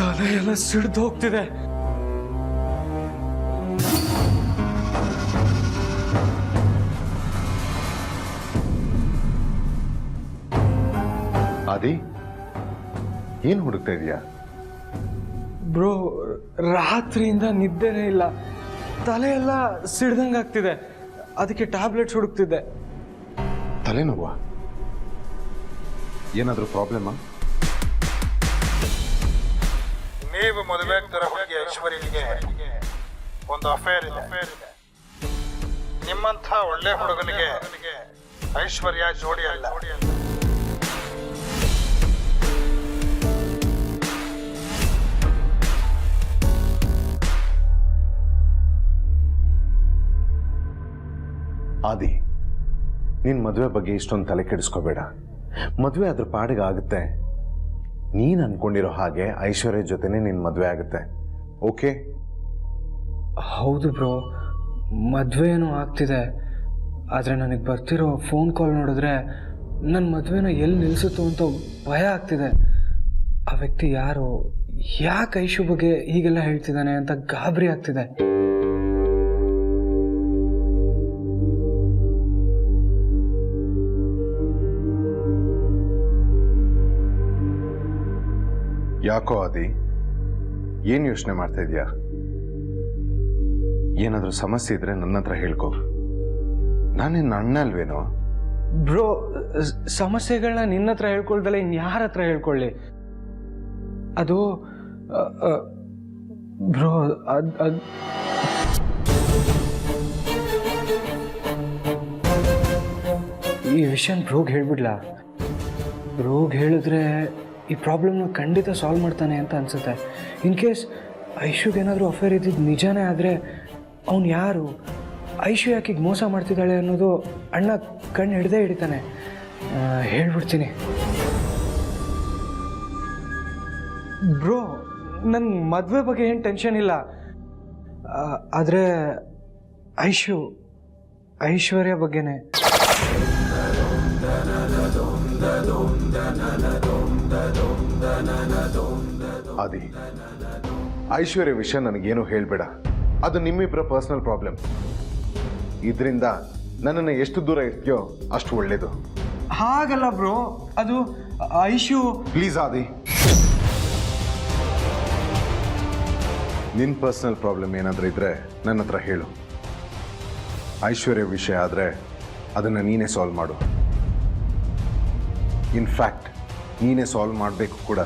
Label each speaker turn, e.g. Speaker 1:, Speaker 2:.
Speaker 1: ತಲೆ ಎಲ್ಲ ಸಿಡ್ದು ಹೋಗ್ತಿದೆ.
Speaker 2: ಆದಿ ಏನ್ ಹುಡುಕ್ತಾ ಇದೀಯಾ?
Speaker 1: ಬ್ರೋ ರಾತ್ರಿಯಿಂದ ನಿದ್ದೆನೇ ಇಲ್ಲ. ತಲೆ ಎಲ್ಲ ಸಿಡ್ದಂಗೆ ಆಗ್ತಿದೆ. ಅದಕ್ಕೆ ಟ್ಯಾಬ್ಲೆಟ್ಸ್ ಹುಡುಕ್ತಿದ್ದೆ.
Speaker 2: ತಲೆನೋವಾ? ಏನಾದರೂ ಪ್ರಾಬ್ಲಮ್ಮಾ?
Speaker 3: ನೀವು ಮದುವೆ ಹುಡುಗಿ ಐಶ್ವರ್ಯನಿಗೆ ಒಂದು ಅಫೇರ್ ಇದೆ. ನಿಮ್ಮಂಥ ಒಳ್ಳೆ ಹುಡುಗನಿಗೆ ಐಶ್ವರ್ಯ ಜೋಡಿ ಅಲ್ಲ.
Speaker 2: ಆದಿ ನಿನ್ನ ಮದುವೆ ಬಗ್ಗೆ ಇಷ್ಟೊಂದು ತಲೆ ಕೆಡಿಸ್ಕೋಬೇಡ. ಮದುವೆ ಅದ್ರ ಪಾಡಿಗೆ ಆಗುತ್ತೆ ನೀನು ಅನ್ಕೊಂಡಿರೋ ಹಾಗೆ ಐಶ್ವರ್ಯ ಜೊತೆನೇ ನಿನ್ನ ಮದುವೆ ಆಗುತ್ತೆ. ಓಕೆ
Speaker 1: ಹೌದು ಬ್ರೋ. ಮದುವೆ ಏನೋ ಆಗ್ತಿದೆ. ಆದರೆ ನನಗೆ ಬರ್ತಿರೋ ಫೋನ್ ಕಾಲ್ ನೋಡಿದ್ರೆ ನನ್ನ ಮದುವೆನ ಎಲ್ಲಿ ನಿಲ್ಲಿಸುತ್ತೋ ಅಂತ ಭಯ ಆಗ್ತಿದೆ. ಆ ವ್ಯಕ್ತಿ ಯಾರು? ಯಾಕೆ ಐಶು ಬಗ್ಗೆ ಹೀಗೆಲ್ಲ ಹೇಳ್ತಿದ್ದಾನೆ ಅಂತ ಗಾಬರಿ ಆಗ್ತಿದೆ.
Speaker 2: ಯಾಕೋ ಆದಿ, ಏನು ಯೋಚನೆ ಮಾಡ್ತಾ ಇದೀಯಾ? ಏನಾದರೂ ಸಮಸ್ಯೆ ಇದ್ರೆ ನನ್ನ ಹತ್ರ ಹೇಳ್ಕೊ. ನಾನೇನು ಅಣ್ಣ ಅಲ್ವೇನೋ?
Speaker 1: ಬ್ರೋ ಸಮಸ್ಯೆಗಳನ್ನ ನಿನ್ನ ಹತ್ರ ಹೇಳ್ಕೊಳ್ದಲ್ಲ ಇನ್ನು ಯಾರ ಹತ್ರ ಹೇಳ್ಕೊಳ್ಳಿ? ಅದು ಬ್ರೋ, ಅದು ಅದು. ಈ ವಿಷಯ ಬ್ರೋಗ್ ಹೇಳ್ಬಿಡ್ಲಾ? ಬ್ರೋಗ್ ಹೇಳಿದ್ರೆ ಈ ಪ್ರಾಬ್ಲಮ್ನ ಖಂಡಿತ ಸಾಲ್ವ್ ಮಾಡ್ತಾನೆ ಅಂತ ಅನಿಸುತ್ತೆ. ಇನ್ ಕೇಸ್ ಐಶುಗೆ ಏನಾದರೂ ಅಫೇರ್ ಇದ್ದಿದ್ದು ನಿಜಾನೇ ಆದರೆ ಅವನು ಯಾರು? ಐಶು ಯಾಕಿಗೆ ಮೋಸ ಮಾಡ್ತಿದ್ದಾಳೆ ಅನ್ನೋದು ಅಣ್ಣ ಕಣ್ಣು ಹಿಡ್ದೇ ಹಿಡಿತಾನೆ. ಹೇಳ್ಬಿಡ್ತೀನಿ. ಬ್ರೋ ನನ್ನ ಮದುವೆ ಬಗ್ಗೆ ಏನು ಟೆನ್ಷನ್ ಇಲ್ಲ. ಆದರೆ ಐಶು, ಐಶ್ವರ್ಯ ಬಗ್ಗೆನೇ.
Speaker 2: ಆದಿ ಐಶ್ವರ್ಯ ವಿಷಯ ನನಗೇನು ಹೇಳಬೇಡ. ಅದು ನಿಮ್ಮಿಬ್ಬರ ಪರ್ಸನಲ್ ಪ್ರಾಬ್ಲಮ್ ಇದರಿಂದ ನನ್ನನ್ನು ಎಷ್ಟು ದೂರ ಇರ್ತೀಯೋ ಅಷ್ಟು ಒಳ್ಳೇದು.
Speaker 1: ಹಾಗಲ್ಲ ಬ್ರೋ ಅದು ಐಶು.
Speaker 2: ಪ್ಲೀಸ್ ಆದಿ. ನಿನ್ನ ಪರ್ಸನಲ್ ಪ್ರಾಬ್ಲಮ್ ಏನಾದರೂ ಇದ್ರೆ ನನ್ನ ಹತ್ರ ಹೇಳು. ಐಶ್ವರ್ಯ ವಿಷಯ ಆದರೆ ಅದನ್ನು ನೀನೇ ಸಾಲ್ವ್ ಮಾಡು. ಇನ್ಫ್ಯಾಕ್ಟ್ ನೀನೇ ಸಾಲ್ವ್ ಮಾಡಬೇಕು ಕೂಡ.